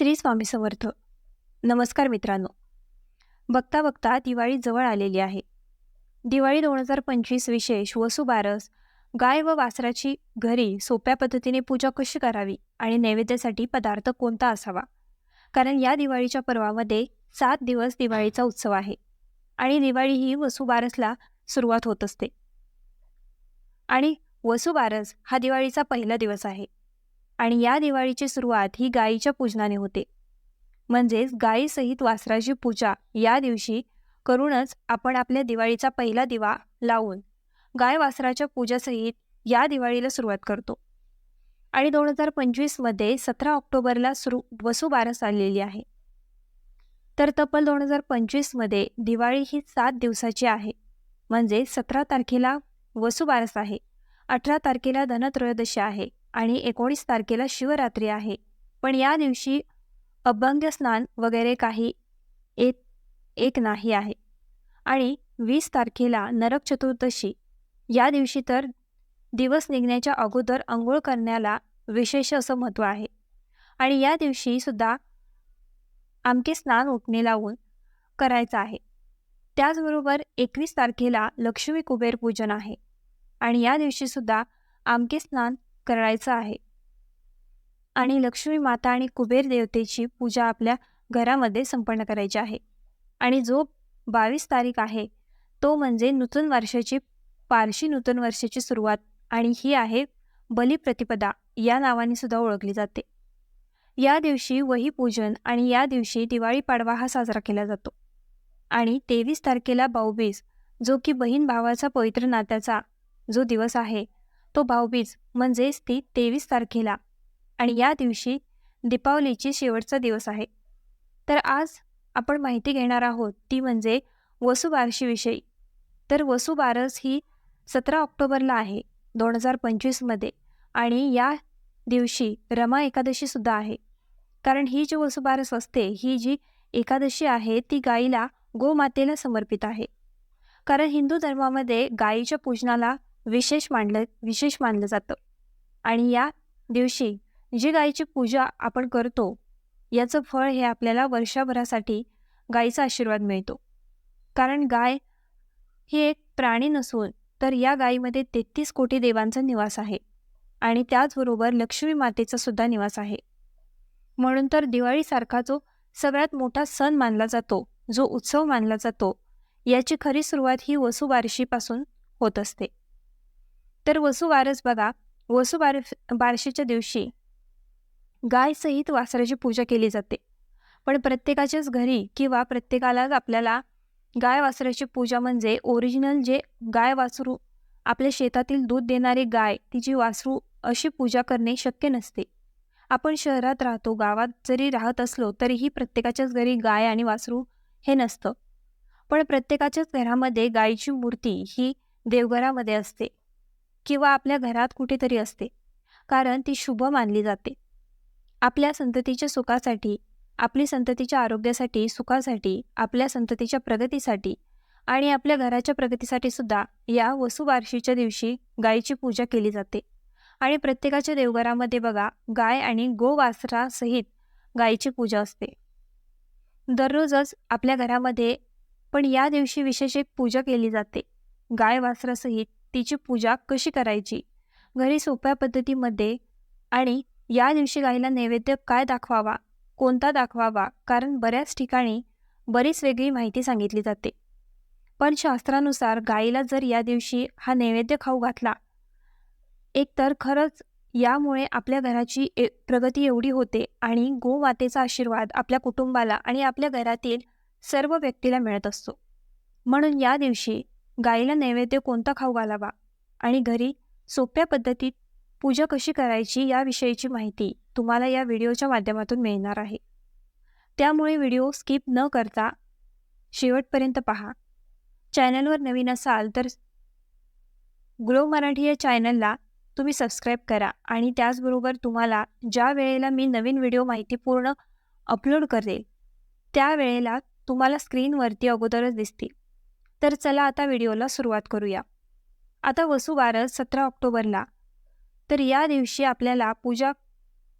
श्री स्वामी समर्थ. नमस्कार मित्रांनो. बघता बघता दिवाळी जवळ आलेली आहे. दिवाळी दोन हजार पंचवीस विशेष वसुबारस गाय व वासराची घरी सोप्या पद्धतीने पूजा कशी करावी आणि नैवेद्यासाठी पदार्थ कोणता असावा? कारण या दिवाळीच्या पर्वामध्ये सात दिवस दिवाळीचा उत्सव आहे आणि दिवाळी ही वसुबारसला सुरुवात होत असते. आणि वसुबारस हा दिवाळीचा पहिला दिवस आहे. आणि या दिवाळीची सुरुवात ही गायीच्या पूजनाने होते. म्हणजेच गायीसहित वासराची पूजा या दिवशी करूनच आपण आपल्या दिवाळीचा पहिला दिवा लावून गाय वासराच्या पूजासहित या दिवाळीला सुरुवात करतो. आणि दोन हजार पंचवीसमध्ये सतरा ऑक्टोबरला सुरू वसुबारस आलेली आहे. तर तब्बल दोन हजार पंचवीसमध्ये दिवाळी ही सात दिवसाची आहे. म्हणजे सतरा तारखेला वसुबारस आहे. अठरा तारखेला धनत्रयोदशी आहे. आणि एकोणीस तारखेला शिवरात्री आहे. पण या दिवशी अभंग स्नान वगैरे काही एक एक नाही आहे. आणि वीस तारखेला नरक चतुर्दशी या दिवशी तर दिवस निघण्याच्या अगोदर अंघोळ करण्याला विशेष असं महत्त्व आहे. आणि या दिवशी सुद्धा आमके स्नान उठणे लावून करायचं आहे. त्याचबरोबर एकवीस तारखेला लक्ष्मी कुबेर पूजन आहे. आणि या दिवशीसुद्धा आमके स्नान करायचं आहे. आणि लक्ष्मी माता आणि कुबेर देवतेची पूजा आपल्या घरामध्ये संपन्न करायची आहे. आणि जो बावीस तारीख आहे तो म्हणजे नूतन वर्षाची पारशी नूतन वर्षाची सुरुवात आणि ही आहे बलिप्रतिपदा. या नावाने सुद्धा ओळखली जाते. या दिवशी वही पूजन आणि या दिवशी दिवाळी पाडवा हा साजरा केला जातो. आणि तेवीस तारखेला भाऊबीज जो की बहीण भावाचा पवित्र नात्याचा जो दिवस आहे तो भाऊबीज म्हणजेच ती तेवीस तारखेला. आणि या दिवशी दीपावलीची शेवटचा दिवस आहे. तर आज आपण माहिती घेणार आहोत ती म्हणजे वसुबारशीविषयी तर वसुबारस ही सतरा ऑक्टोबरला आहे दोन हजार पंचवीसमध्ये आणि या दिवशी रमा एकादशीसुद्धा आहे. कारण ही जी वसुबारस असते ही जी एकादशी आहे ती गाईला गोमातेला समर्पित आहे. कारण हिंदू धर्मामध्ये गायीच्या पूजनाला विशेष मानलं विशेष मानलं जातं. आणि या दिवशी जी गायीची पूजा आपण करतो याचं फळ हे आपल्याला वर्षभरासाठी गायीचा आशीर्वाद मिळतो. कारण गाय ही एक प्राणी नसून तर या गायीमध्ये तेहतीस कोटी देवांचा निवास आहे. आणि त्याचबरोबर लक्ष्मी मातेचा सुद्धा निवास आहे. म्हणून तर दिवाळीसारखा जो सगळ्यात मोठा सण मानला जातो जो उत्सव मानला जातो याची खरी सुरुवात ही वसुबारशीपासून होत असते. तर वसुबारस बघा. वसुबार बारशीच्या दिवशी गायसहित वासराची पूजा केली जाते. पण प्रत्येकाच्याच घरी किंवा प्रत्येकालाच आपल्याला गाय वासराची पूजा म्हणजे ओरिजिनल जे गाय वासरू आपल्या शेतातील दूध देणारी गाय तिची वासरू अशी पूजा करणे शक्य नसते. आपण शहरात राहतो गावात जरी राहत असलो तरीही प्रत्येकाच्याच घरी गाय आणि वासरू हे नसतं. पण प्रत्येकाच्याच घरामध्ये गायीची मूर्ती ही देवघरामध्ये असते. किंवा आपल्या घरात कुठेतरी असते. कारण ती शुभ मानली जाते. आपल्या संततीच्या सुखासाठी आपली संततीच्या आरोग्यासाठी सुखासाठी आपल्या संततीच्या प्रगतीसाठी आणि आपल्या घराच्या प्रगतीसाठी सुद्धा या वसुबारशीच्या दिवशी गायीची पूजा केली जाते. आणि प्रत्येकाच्या देवघरामध्ये बघा गाय आणि गोवासरासहित गायीची पूजा असते. दररोजच आपल्या घरामध्ये पण या दिवशी विशेष एक पूजा केली जाते. गाय वासरासहित तिची पूजा कशी करायची? घरी सोप्या पद्धतीमध्ये आणि या दिवशी गाईला नैवेद्य काय दाखवावा कोणता दाखवावा? कारण बऱ्याच ठिकाणी बरीच वेगळी माहिती सांगितली जाते. पण शास्त्रानुसार गाईला जर या दिवशी हा नैवेद्य खाऊ घातला एकतर खरंच यामुळे आपल्या घराची ए प्रगती एवढी होते आणि गोमातेचा आशीर्वाद आपल्या कुटुंबाला आणि आपल्या घरातील सर्व व्यक्तीला मिळत असतो. म्हणून या दिवशी गाईला नैवेद्य कोणता खाऊ घालावा? आणि घरी सोप्या पद्धतीत पूजा कशी करायची याविषयीची माहिती तुम्हाला या व्हिडिओच्या माध्यमातून मिळणार आहे. त्यामुळे व्हिडिओ स्किप न करता शेवटपर्यंत पहा. चॅनलवर नवीन असाल तर ग्लो मराठी या चॅनलला तुम्ही सबस्क्राईब करा आणि त्याचबरोबर तुम्हाला ज्या वेळेला मी नवीन व्हिडिओ माहितीपूर्ण अपलोड करेल त्या वेळेला तुम्हाला स्क्रीनवरती अगोदरच दिसतील. तर चला आता व्हिडिओला सुरुवात करूया. आता वसुबारस सतरा ऑक्टोबरला. तर या दिवशी आपल्याला पूजा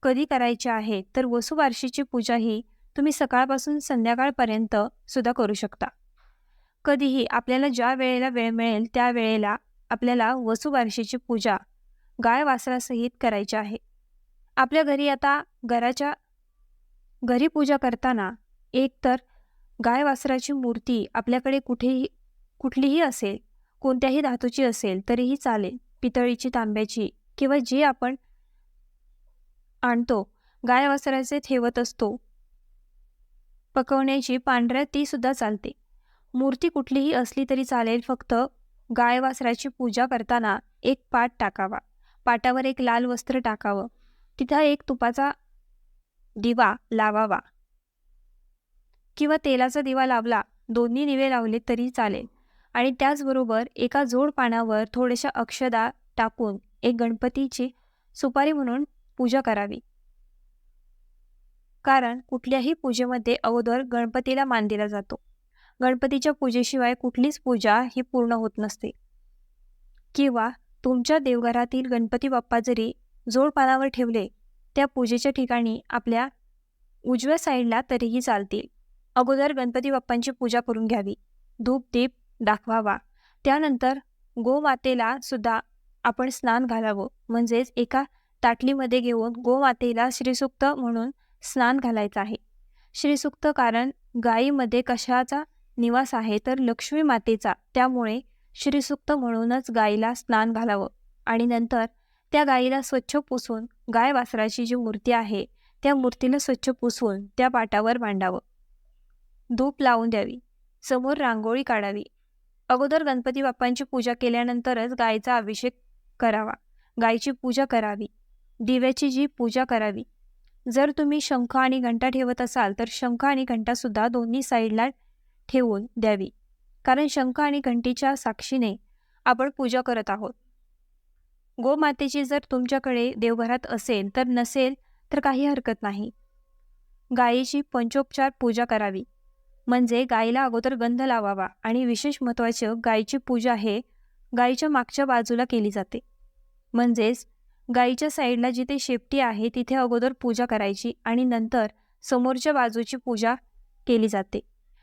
कधी करायची आहे? तर वसुबारशीची पूजा ही तुम्ही सकाळपासून संध्याकाळपर्यंत सुद्धा करू शकता. कधीही आपल्याला ज्या वेळेला वेळ मिळेल त्या वेळेला आपल्याला वसुबारशीची पूजा गाय वासरासहित करायची आहे. आपल्या घरी आता घराच्या घरी पूजा करताना एक तर गाय वासराची मूर्ती आपल्याकडे कुठेही कुठलीही असेल कोणत्याही धातूची असेल तरीही चालेल. पितळीची तांब्याची किंवा जी आपण आणतो गाय वस्त्राचे ठेवत असतो पकवण्याची पांढऱ्या ती सुद्धा चालते. मूर्ती कुठलीही असली तरी चालेल फक्त गाय वासराची पूजा करताना एक पाट टाकावा. पाटावर एक लाल वस्त्र टाकावं. तिथं एक तुपाचा दिवा लावावा. किंवा तेलाचा दिवा लावला दोन्ही दिवे लावले तरी चालेल. आणि त्याचबरोबर एका जोड पानावर थोड्याशा अक्षदा टाकून एक गणपतीची सुपारी म्हणून पूजा करावी. कारण कुठल्याही पूजेमध्ये अगोदर गणपतीला मान दिला जातो. गणपतीच्या पूजेशिवाय कुठलीच पूजा ही पूर्ण होत नसते. किंवा तुमच्या देवघरातील गणपती बाप्पा जरी जोड पानावर ठेवले त्या पूजेच्या ठिकाणी आपल्या उजव्या साईडला तरीही चालतील. अगोदर गणपती बाप्पांची पूजा करून घ्यावी. धूप दीप दाखवावा. त्यानंतर गोमातेला सुद्धा आपण स्नान घालावं. म्हणजेच एका ताटलीमध्ये घेऊन गोमातेला श्रीसुक्त म्हणून स्नान घालायचं आहे. श्रीसुक्त कारण गायीमध्ये कशाचा निवास आहे तर लक्ष्मी मातेचा. त्यामुळे श्रीसुक्त म्हणूनच गायीला स्नान घालावं. आणि नंतर त्या गायीला स्वच्छ पुसून गाय वासराची जी मूर्ती आहे त्या मूर्तीला स्वच्छ पुसून त्या पाटावर मांडावं धूप लावून द्यावी. समोर रांगोळी काढावी. अगोदर गणपती बाप्पांची पूजा केल्यानंतरच गायीचा अभिषेक करावा. गायीची पूजा करावी. दिव्याची जी पूजा करावी. जर तुम्ही शंख आणि घंटा ठेवत असाल तर शंख आणि घंटासुद्धा दोन्ही साईडला ठेवून द्यावी. कारण शंख आणि घंटीच्या साक्षीने आपण पूजा करत आहोत. गोमातेची जर तुमच्याकडे देवघरात असेल तर नसेल तर काही हरकत नाही. गायीची पंचोपचार पूजा करावी. म्हणजे गायीला अगोदर गंध लावावा आणि विशेष महत्त्वाचं गायीची पूजा हे गायीच्या मागच्या बाजूला केली जाते. म्हणजेच गायीच्या साईडला जिथे शेपटी आहे तिथे अगोदर पूजा करायची आणि नंतर समोरच्या बाजूची पूजा केली जाते.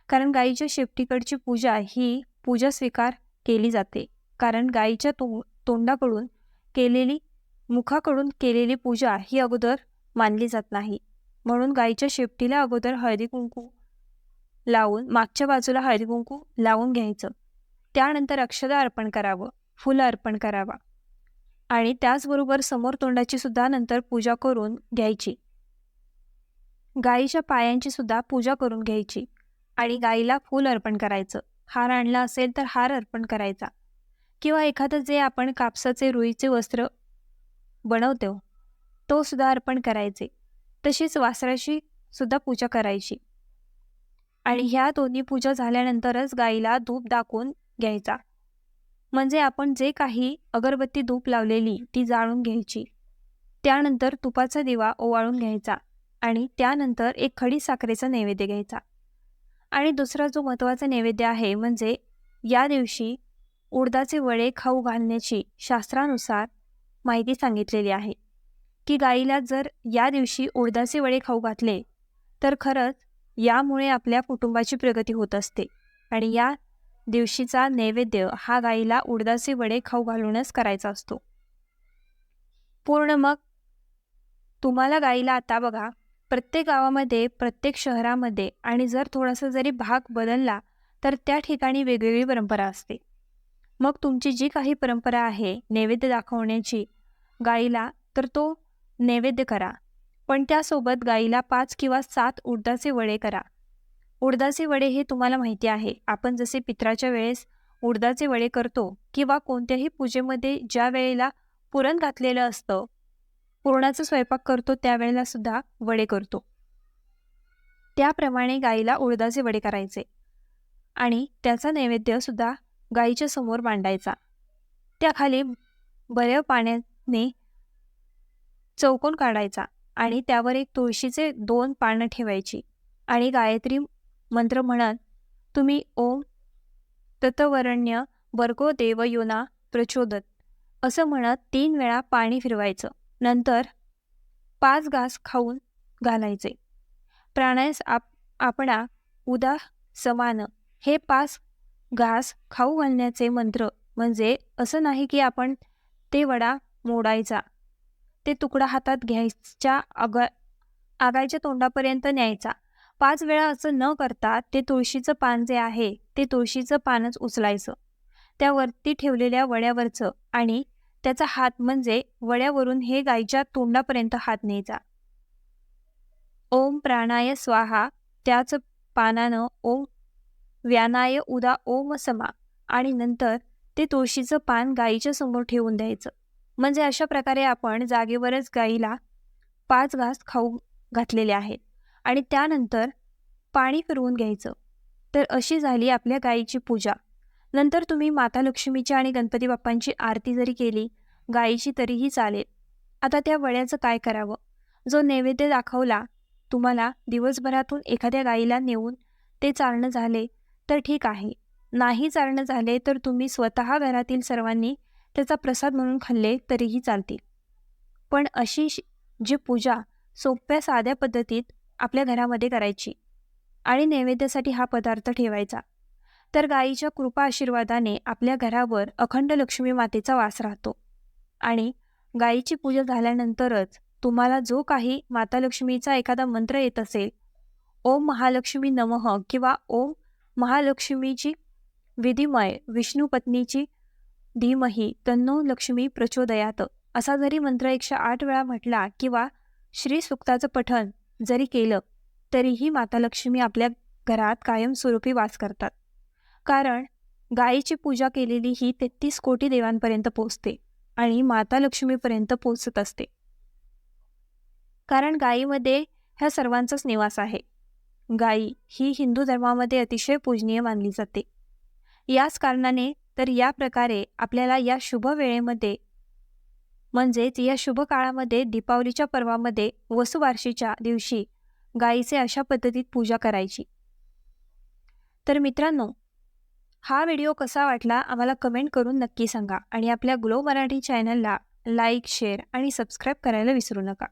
कारण गायीच्या शेपटीकडची पूजा ही पूजा स्वीकार केली जाते. कारण गायीच्या तो तोंडाकडून केलेली मुखाकडून केलेली पूजा ही अगोदर मानली जात नाही. म्हणून गायीच्या शेपटीला अगोदर हळदी कुंकू लावून मागच्या बाजूला हळदी कुंकू लावून घ्यायचं. त्यानंतर अक्षदा अर्पण करावं फुलं अर्पण करावा. आणि त्याचबरोबर समोर तोंडाची सुद्धा नंतर पूजा करून घ्यायची. गाईच्या पायांची सुद्धा पूजा करून घ्यायची. आणि गाईला फूल अर्पण करायचं. हार आणला असेल तर हार अर्पण करायचा. किंवा एखादं जे आपण कापसाचे रुईचे वस्त्र बनवतो तो सुद्धा अर्पण करायचे. तशीच वासराची सुद्धा पूजा करायची. आणि ह्या दोन्ही पूजा झाल्यानंतरच गाईला धूप दाखवून घ्यायचा. म्हणजे आपण जे काही अगरबत्ती धूप लावलेली ती जाळून घ्यायची. त्यानंतर तुपाचा दिवा ओवाळून घ्यायचा आणि त्यानंतर एक खडी साखरेचा नैवेद्य घ्यायचा. आणि दुसरा जो महत्त्वाचा नैवेद्य आहे म्हणजे या दिवशी उडदाचे वडे खाऊ घालण्याची शास्त्रानुसार माहिती सांगितलेली आहे. की गाईला जर या दिवशी उडदाचे वडे खाऊ घातले तर खरंच यामुळे आपल्या कुटुंबाची प्रगती होत असते. आणि या दिवशीचा नैवेद्य हा गाईला उडदाचे वडे खाऊ घालूनच करायचा असतो. पूर्ण मग तुम्हाला गाईला आता बघा प्रत्येक गावामध्ये प्रत्येक शहरामध्ये आणि जर थोडासा जरी भाग बदलला तर त्या ठिकाणी वेगवेगळी परंपरा असते. मग तुमची जी काही परंपरा आहे नैवेद्य दाखवण्याची गाईला तर तो नैवेद्य करा. पण त्यासोबत गाईला पाच किंवा सात उडदाचे वडे करा. उडदाचे वडे हे तुम्हाला माहिती आहे. आपण जसे पित्राच्या वेळेस उडदाचे वडे करतो किंवा कोणत्याही पूजेमध्ये ज्या वेळेला पुरण घातलेलं असतं पुरणाचा स्वयंपाक करतो त्यावेळेला सुद्धा वडे करतो. त्याप्रमाणे गाईला उडदाचे वडे करायचे आणि त्याचा नैवेद्य सुद्धा गाईच्या समोर मांडायचा. त्याखाली बऱ्या पाण्याने चौकोन काढायचा. आणि त्यावर एक तुळशीचे दोन पानं ठेवायची. आणि गायत्री मंत्र म्हणत तुम्ही ओम ततवरण्य वर्गो देव योना प्रचोदत. असं म्हणत तीन वेळा पाणी फिरवायचं. नंतर पाच घास खाऊन घालायचे. प्राणायास आप आपणा उदा समान. हे पाच घास खाऊ घालण्याचे मंत्र म्हणजे असं नाही की आपण ते वडा मोडायचा. ते तुकडा हातात घ्यायच्या आगा आगायच्या तोंडापर्यंत न्यायचा. पाच वेळा असं न करता ते तुळशीचं पान जे आहे ते तुळशीचं पानच उचलायचं. त्यावरती ठेवलेल्या वड्यावरचं आणि त्याचा हात म्हणजे वड्यावरून हे गायीच्या तोंडापर्यंत हात न्यायचा. ओम प्राणाय स्वाहा त्याच पानानं ओम व्यानाय उदा ओम समा आणि नंतर ते तुळशीचं पान गायीच्या समोर ठेवून द्यायचं. म्हणजे अशा प्रकारे आपण जागेवरच गाईला पाच घास खाऊ घातलेले आहेत. आणि त्यानंतर पाणी फिरवून घ्यायचं. तर अशी झाली आपल्या गाईची पूजा. नंतर तुम्ही माता लक्ष्मीची आणि गणपती बाप्पांची आरती जरी केली गाईची तरीही चालेल. आता त्या वड्याचं काय करावं? जो नैवेद्य दाखवला तुम्हाला दिवसभरातून एखाद्या गाईला नेऊन ते चालणं झाले तर ठीक आहे. नाही चालणं झाले तर तुम्ही स्वतः घरातील सर्वांनी त्याचा प्रसाद म्हणून खाल्ले तरीही चालतील. पण अशी जी पूजा सोप्या साध्या पद्धतीत आपल्या घरामध्ये करायची आणि नैवेद्यासाठी हा पदार्थ ठेवायचा तर गायीच्या कृपा आशीर्वादाने आपल्या घरावर अखंड लक्ष्मी मातेचा वास राहतो आणि गायीची पूजा झाल्यानंतरच तुम्हाला जो काही माता लक्ष्मीचा एखादा मंत्र येत असेल ओम महालक्ष्मी नमः किंवा ओम महालक्ष्मीची विधिमय विष्णू पत्नीची धीमही तन्नो लक्ष्मी प्रचोदयात. असा जरी मंत्र एकशे आठ वेळा म्हटला किंवा श्री सुक्ताचं पठण जरी केलं तरीही माता लक्ष्मी आपल्या घरात कायमस्वरूपी वास करतात. कारण गायीची पूजा केलेली ही तेहतीस कोटी देवांपर्यंत पोचते आणि माता लक्ष्मीपर्यंत पोचत असते. कारण गायीमध्ये ह्या सर्वांचाच निवास आहे. गायी ही हिंदू धर्मामध्ये अतिशय पूजनीय मानली जाते. याच कारणाने तर या प्रकारे आपल्याला या शुभ वेळेमध्ये म्हणजेच या शुभ काळामध्ये दीपावलीच्या पर्वामध्ये वसुवार्षीच्या दिवशी गायीचे अशा पद्धतीत पूजा करायची. तर मित्रांनो हा व्हिडिओ कसा वाटला आम्हाला कमेंट करून नक्की सांगा आणि आपल्या ग्लो मराठी चॅनलला लाईक शेअर आणि सबस्क्राईब करायला विसरू नका.